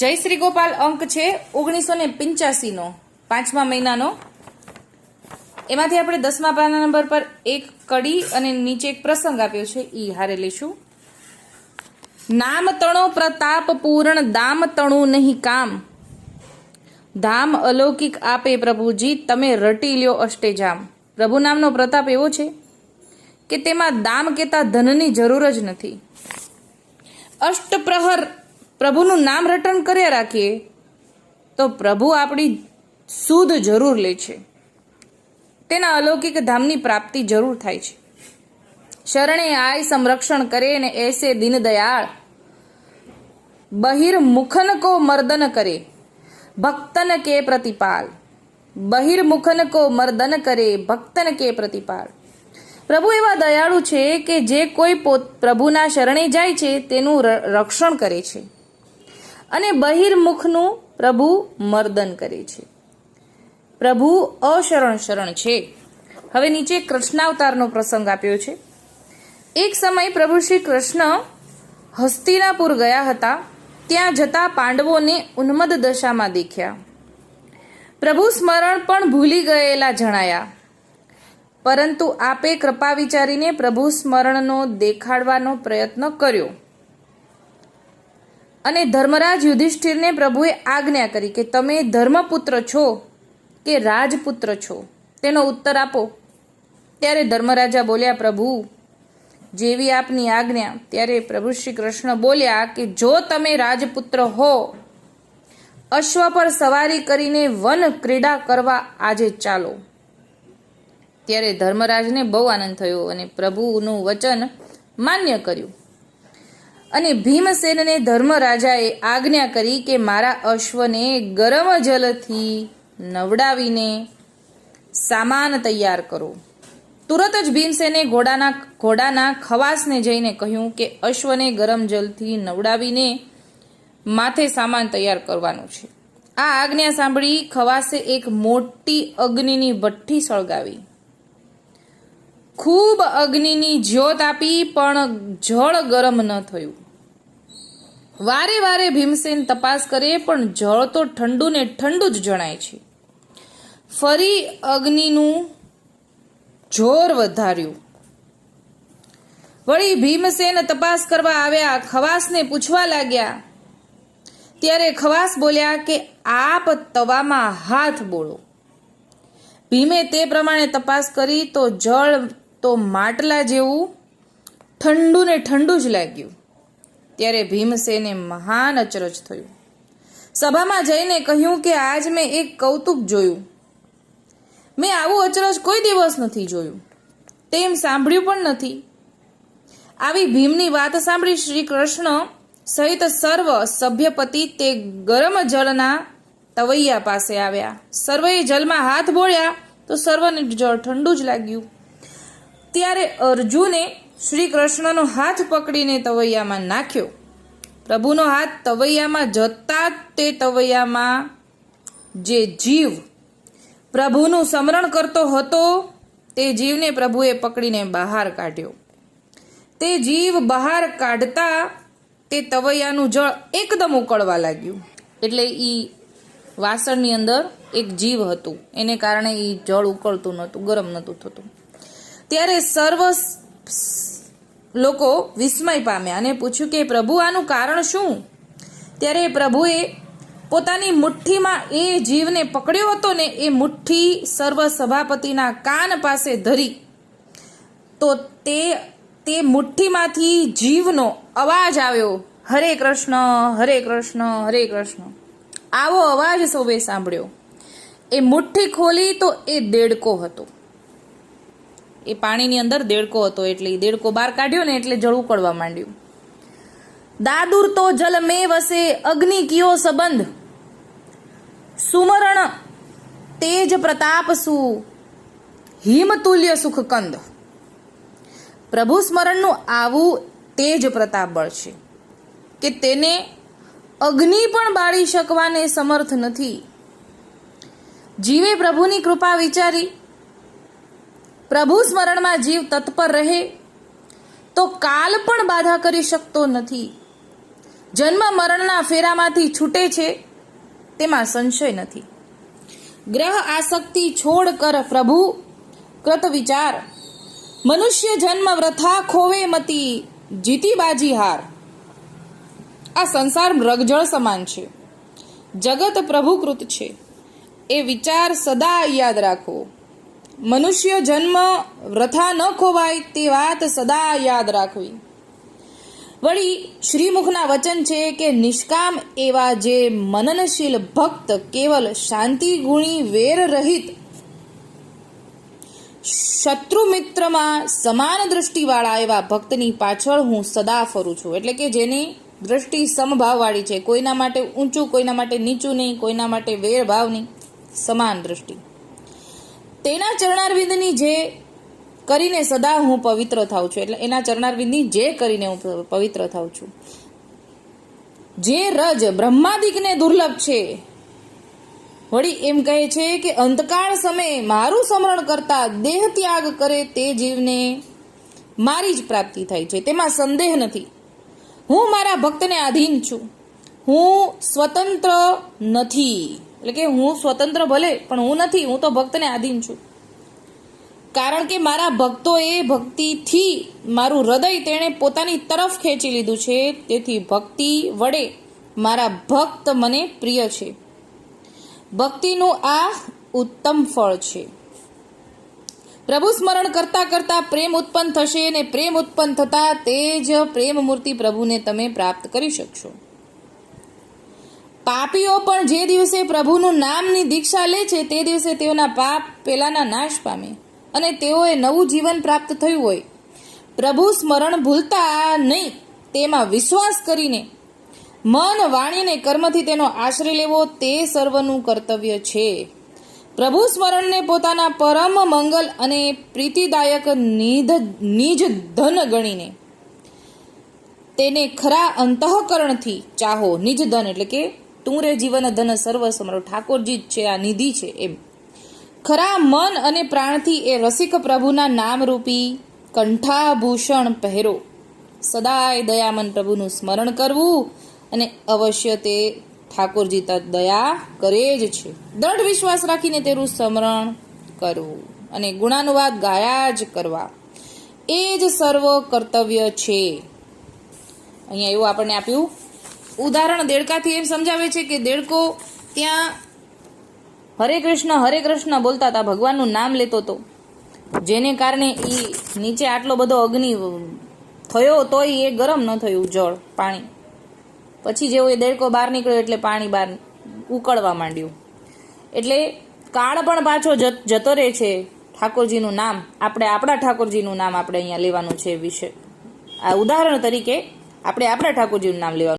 જય શ્રી ગોપાલ અંક છે ઓગણીસો ને પંચ્યાસીનો, પાંચમા મહિનાનો. એમાંથી આપણે દસમા પાના નંબર પર એક કડી અને નીચે એક પ્રસંગ આપ્યો છે, ઈ હારે લઈશું. નામ તણો પ્રતાપ પૂર્ણ, દામ તણું નહીં કામ. ધામ અલૌકિક આપે પ્રભુજી, તમે રટી લ્યો અષ્ટેજામ. પ્રભુ નામનો પ્રતાપ એવો છે કે તેમાં દામ કેતા ધનની જરૂર જ નથી. અષ્ટપ્રહર પ્રભુનું નામ રટણ કર્યા રાખીએ, તો પ્રભુ આપણી સુધ જરૂર લે છે. તેના અલૌકિક ધામની પ્રાપ્તિ જરૂર થાય છે. શરણે આય સંરક્ષણ કરે ને એસે દીનદયાળ બહિર્મુખન કો મર્દન કરે, ભક્તન કે પ્રતિપાલ. બહિર્મુખન કો મર્દન કરે, ભક્તન કે પ્રતિપાલ. પ્રભુ એવા દયાળુ છે કે જે કોઈ પોત પ્રભુના શરણે જાય છે, તેનું રક્ષણ કરે છે. અને બહિર્મુખનું પ્રભુ મર્દન કરે છે. પ્રભુ અશરણ શરણ છે. હવે નીચે કૃષ્ણાવતારનો પ્રસંગ આપ્યો છે. એક સમય પ્રભુ શ્રી કૃષ્ણ હસ્તિનાપુર ગયા હતા. ત્યાં જતા પાંડવોને ઉન્મદ દશામાં દેખ્યા. પ્રભુ સ્મરણ પણ ભૂલી ગયેલા જણાયા. પરંતુ આપે કૃપા વિચારીને પ્રભુ સ્મરણનો દેખાડવાનો પ્રયત્ન કર્યો. અને ધર્મરાજ યુધિષ્ઠિરને પ્રભુએ આજ્ઞા કરી કે તમે ધર્મપુત્ર છો કે રાજપુત્ર છો? તેનો ઉત્તર આપો. ત્યારે ધર્મરાજા બોલ્યા, પ્રભુ, જેવી આપની આજ્ઞા, ત્યારે પ્રભુ શ્રી કૃષ્ણ બોલ્યા કે જો તમે રાજપુત્ર હો, અશ્વ પર સવારી કરીને વન ક્રીડા કરવા આજે ચાલો. ત્યારે ધર્મરાજને બહુ આનંદ થયો અને પ્રભુનું વચન માન્ય કર્યું. અને ભીમસેનને ધર્મરાજાએ આજ્ઞા કરી કે મારા અશ્વને ગરમ જલથી નવડાવીને સામાન તૈયાર કરો. તુરત જ ભીમસેને ઘોડાના ઘોડાના ખવાસને જઈને કહ્યું કે અશ્વને ગરમ જલથી નવડાવીને માથે સામાન તૈયાર કરવાનું છે. આ આજ્ઞા સાંભળી ખવાસે એક મોટી અગ્નિની ભઠ્ઠી સળગાવી. ખૂબ અગ્નિની જ્યોત આપી, પણ જળ ગરમ ન થયું. વારે વારે ભીમસેન તપાસ કરે, પણ જળ તો ઠંડુ ને ઠંડુ જ જણાય છે. ફરી અગ્નિનું જોર વધાર્યું. વળી ભીમસેન તપાસ કરવા આવ્યા, ખવાસને પૂછવા લાગ્યા. ત્યારે ખવાસ બોલ્યા કે, આપ તવામાં હાથ બોળો. ભીમે તે પ્રમાણે તપાસ કરી તો જળ તો માટલા જેવું ઠંડુ ને ઠંડુ જ લાગ્યું. ત્યારે ભીમસેને મહાન અચરજ થયું. સભામાં જઈને કહ્યું કે આજ મેં એક કૌતુક જોયું. મેં આવું અચરજ કોઈ દિવસ નથી જોયું. તેમ સાંભળ્યું પણ નથી. આવી ભીમની વાત સાંભળી શ્રી કૃષ્ણ સહિત સર્વ સભ્યપતિ તે ગરમ જળના તવૈયા પાસે આવ્યા. સર્વે જલમાં હાથ બોળ્યા તો સર્વને જળ ઠંડુ જ લાગ્યું. ત્યારે અર્જુને શ્રી કૃષ્ણનો હાથ પકડીને તવૈયામાં નાખ્યો. પ્રભુનો હાથ તવૈયામાં જતા તે તવૈયામાં જે જીવ પ્રભુનું સ્મરણ કરતો હતો, તે જીવને પ્રભુએ પકડીને બહાર કાઢ્યો. તે જીવ બહાર કાઢતા તે તવૈયાનું જળ એકદમ ઉકળવા લાગ્યું. એટલે એ વાસણની અંદર એક જીવ હતું. એને કારણે એ જળ ઉકળતું નહોતું, ગરમ નહોતું થતું. ત્યારે સર્વ લોકો વિસ્મય પામ્યા અને પૂછ્યું કે પ્રભુ આનું કારણ શું? ત્યારે પ્રભુએ પોતાની મુઠ્ઠીમાં એ જીવને પકડ્યો હતો ને એ મુઠ્ઠી સર્વ સભાપતિના કાન પાસે ધરી. તો તે તે મુઠ્ઠીમાંથી જીવનો અવાજ આવ્યો, હરે કૃષ્ણ હરે કૃષ્ણ હરે કૃષ્ણ. આવો અવાજ સૌએ સાંભળ્યો. એ મુઠ્ઠી ખોલી તો એ દેડકો હતો. એ પાણીની અંદર દેડકો હતો એટલે એ દેડકો બહાર કાઢ્યો ને એટલે જળ ઉકળવા માંડ્યું. દાદુર તો જલ મે વસે અગ્નિ કિયો સંબંધ? સુમરણ તેજ પ્રતાપ સુ? હિમતુલ્ય સુખ કંદ? પ્રભુ સ્મરણનું આવું તેજ પ્રતાપ બળ છે કે તેને અગ્નિ પણ બાળી શકવાને સમર્થ નથી. જીવે પ્રભુની કૃપા વિચારી પ્રભુ સ્મરણમાં જીવ તત્પર રહે, તો કાલ પણ બાધા કરી શકતો નથી. જન્મ મરણના ફેરામાંથી છૂટે છે, તેમાં સંશય નથી. ગ્રહ આસક્તિ છોડ કર પ્રભુ, કૃત વિચાર. મનુષ્ય જન્મ વ્રથા ખોવે મતી, જીતી બાજી હાર. આ સંસાર મૃગજળ સમાન છે. જગત પ્રભુકૃત છે. એ વિચાર સદા યાદ રાખો. મનુષ્ય જન્મ વ્રથા ન ખોવાય તે વાત સદા યાદ રાખવી. વળી શ્રીમુખના વચન છે કે નિષ્કામ એવા જે મનનશીલ ભક્ત કેવલ શાંતિ ગુણી વેર રહિત શત્રુ મિત્રમાં સમાન દ્રષ્ટિવાળા એવા ભક્તની પાછળ હું સદા ફરું છું. એટલે કે જેની દ્રષ્ટિ સમભાવવાળી છે. કોઈના માટે ઊંચું, કોઈના માટે નીચું નહીં, કોઈના માટે વેરભાવ નહીં સમાન દ્રષ્ટિ. તેના ચરણારવિંદની જે કરીને સદા હું પવિત્ર થાઉં છું. એટલે એના ચરણારવિંદની જે કરીને હું પવિત્ર થાઉં છું. જે રજ બ્રહ્માદિકને દુર્લભ છે. વળી એમ કહે છે કે અંતકાળ સમયે મારું સ્મરણ કરતા દેહ ત્યાગ કરે તે જીવને મારી જ પ્રાપ્તિ થાય છે. તેમાં સંદેહ નથી. હું મારા ભક્તને આધીન છું. હું સ્વતંત્ર નથી. એટલે કે હું સ્વતંત્ર ભલે, પણ હું નથી, હું તો ભક્તને આધીન છું. કારણ કે મારા ભક્તોએ ભક્તિથી મારું હૃદય તેણે પોતાની તરફ ખેંચી લીધું છે, તેથી ભક્તિ વડે મારા ભક્ત મને પ્રિય છે. ભક્તિનું આ ઉત્તમ ફળ છે. પ્રભુ સ્મરણ કરતા કરતા પ્રેમ ઉત્પન્ન થશે અને પ્રેમ ઉત્પન્ન થતા તે જ પ્રેમ મૂર્તિ પ્રભુને તમે પ્રાપ્ત કરી શકશો. પાપીઓ પણ જે દિવસે પ્રભુનું નામની દીક્ષા લે છે, તે દિવસે તેઓના પાપ પેલાના નાશ પામે અને તેઓએ નવું જીવન પ્રાપ્ત થયું હોય. પ્રભુ સ્મરણ ભૂલતા નહીં, તેમાં વિશ્વાસ કરીને મન વાણી અને કર્મથી તેનો આશ્રય લેવો, તે સર્વનું કર્તવ્ય છે. પ્રભુ સ્મરણને પોતાના પરમ મંગલ અને પ્રીતિદાયક નિધ, નિજ ધન ગણીને તેને ખરા અંતઃકરણથી ચાહો. નિજ ધન એટલે કે તું રે જીવન ધન સર્વ સમરો ઠાકોરજી જ છે આ નિધિ છે એમ. ખરા મન અને પ્રાણથી એ રસિક પ્રભુના નામરૂપી કંઠાભૂષણ પહેરો. સદાય દયામન પ્રભુનું સ્મરણ કરવું અને અવશ્ય તે ઠાકોરજી તરફ દયા કરે જ છે. દ્રઢ વિશ્વાસ રાખીને તેનું સ્મરણ કરવું અને ગુણાનુવાદ ગાયા જ કરવા. એ જ સર્વ કર્તવ્ય છે. અહીંયા એવું આપણને આપ્યું. ઉદાહરણ દેડકાથી એમ સમજાવે છે કે દેડકો ત્યાં હરે કૃષ્ણ હરે કૃષ્ણ બોલતા હતા, ભગવાનનું નામ લેતો હતો જેને કારણે એ નીચે આટલો બધો અગ્નિ થયો તોય એ ગરમ ન થયું જળ, પાણી. પછી જેવો એ દેડકો બહાર નીકળ્યો એટલે પાણી બહાર ઉકળવા માંડ્યું. એટલે કાળ પણ પાછો જત- રહે છે ઠાકોરજીનું નામ. આપણે આપણા ઠાકોરજીનું નામ આપણે અહીંયા લેવાનું છે વિશે. આ ઉદાહરણ તરીકે આપણે આપણા ઠાકોરજીનું નામ લેવાનું